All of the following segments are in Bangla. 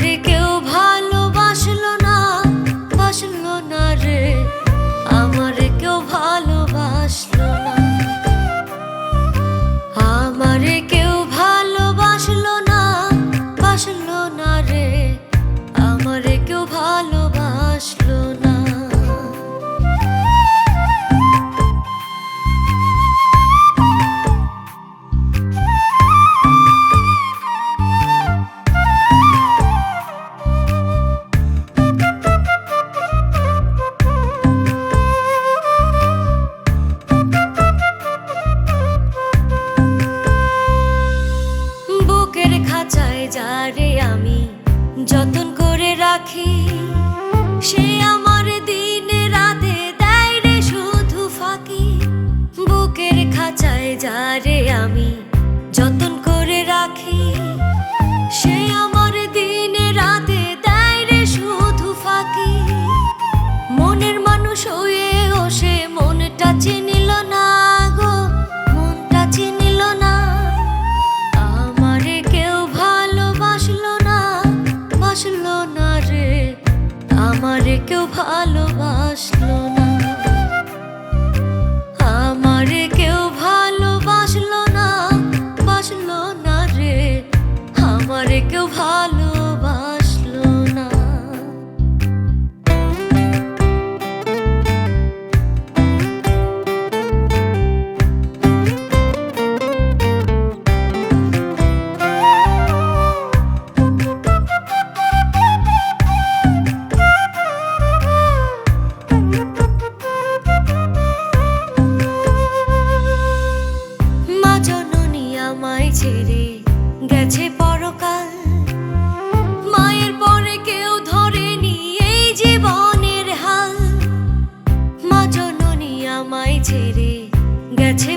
দিকে যারে আমি যতন করে রাখি, সে আমার দিনে রাতে দেয় রে শুধু ফাঁকি। বুকের খাঁচায় যারে আমি কেউ ভালোবাসলো না। গেছে পরকাল। মায়ের পরে কেউ ধরেনি এই জীবনের হাল। মা জননী আমায় ছেড়ে গেছে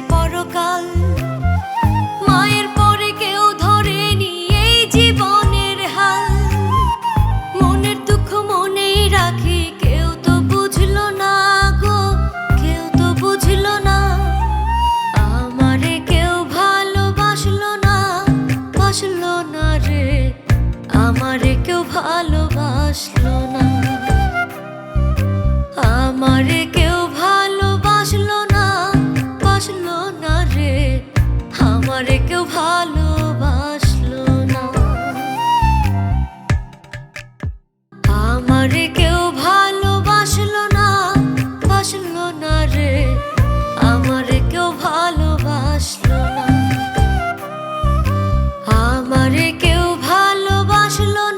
না রে আমারে কেউ ভালোবাসলো না। আমারে কেউ karşılığı